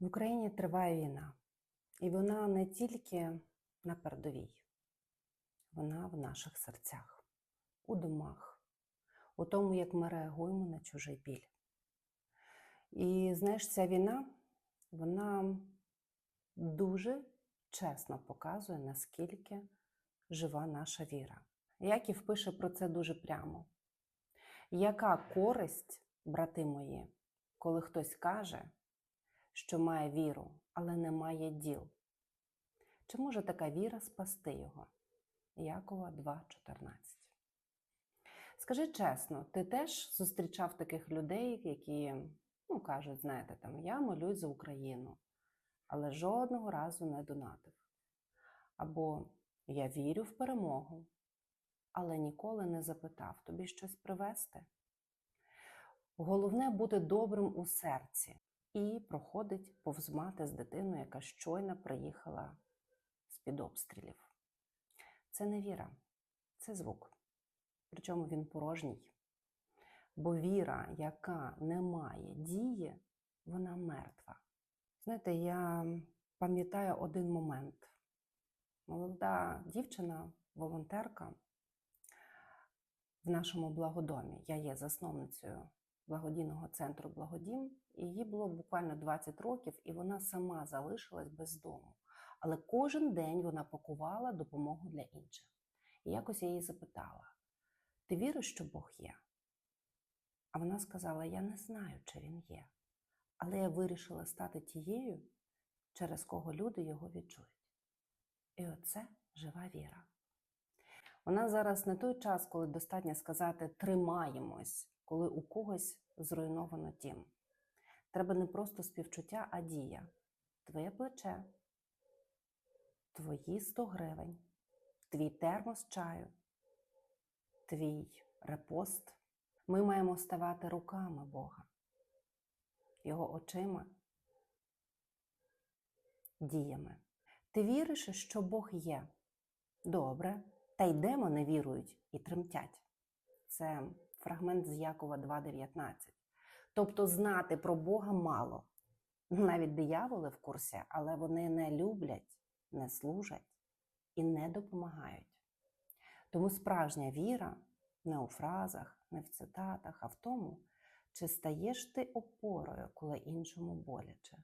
В Україні триває війна, і вона не тільки на передовій, вона в наших серцях, у домах, у тому, як ми реагуємо на чужий біль. І знаєш, ця війна, вона дуже чесно показує, наскільки жива наша віра. Яків пише про це дуже прямо. Яка користь, брати мої, коли хтось каже, що має віру, але не має діл? Чи може така віра спасти його? Якова 2.14. Скажи чесно, ти теж зустрічав таких людей, які ну, кажуть, знаєте, там, я молюсь за Україну, але жодного разу не донатив. Або я вірю в перемогу, але ніколи не запитав тобі щось привезти. Головне бути добрим у серці і проходить повз мати з дитиною, яка щойно приїхала з-під обстрілів. Це не віра, це звук. Причому він порожній. Бо віра, яка не має дії, вона мертва. Знаєте, я пам'ятаю один момент. Молода дівчина, волонтерка в нашому благодомі. Я є засновницею благодійного центру Благодім, їй було буквально 20 років, і вона сама залишилась без дому. Але кожен день вона пакувала допомогу для інших. І якось я її запитала: ти віриш, що Бог є? А вона сказала: Я не знаю, чи він є, але я вирішила стати тією, через кого люди його відчують. І оце жива віра. У нас зараз не той час, коли достатньо сказати тримаємось, коли у когось зруйновано дім. Треба не просто співчуття, а дія. Твоє плече, твої 100 гривень, твій термос чаю, твій репост. Ми маємо ставати руками Бога, Його очима, діями. Ти віриш, що Бог є? Добре. Та й демони вірують і тремтять. Це фрагмент з Якова 2.19. Тобто знати про Бога мало. Навіть дияволи в курсі, але вони не люблять, не служать і не допомагають. Тому справжня віра не у фразах, не в цитатах, а в тому, чи стаєш ти опорою, коли іншому боляче,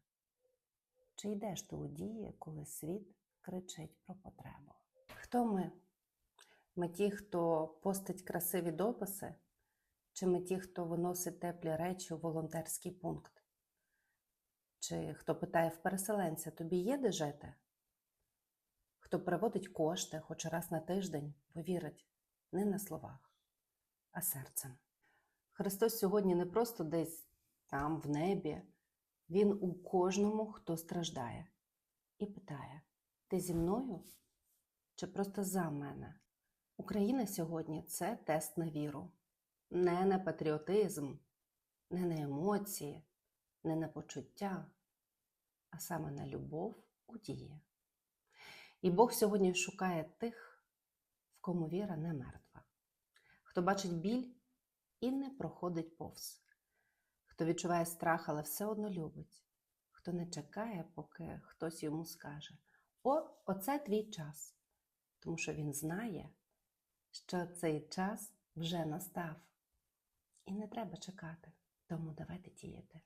чи йдеш ти у дії, коли світ кричить про потребу. Хто ми? Ми ті, хто постить красиві дописи, чи ми ті, хто виносить теплі речі у волонтерський пункт? Чи хто питає в переселенця, тобі є де жити? Хто приводить кошти хоч раз на тиждень, бо вірить не на словах, а серцем. Христос сьогодні не просто десь там, в небі, Він у кожному, хто страждає, і питає: Ти зі мною чи просто за мене? Україна сьогодні це тест на віру, не на патріотизм, не на емоції, не на почуття, а саме на любов у дії. І Бог сьогодні шукає тих, в кому віра не мертва, хто бачить біль і не проходить повз, хто відчуває страх, але все одно любить, хто не чекає, поки хтось йому скаже: О, оце твій час, тому що він знає що цей час вже настав. І не треба чекати, тому давайте діяти.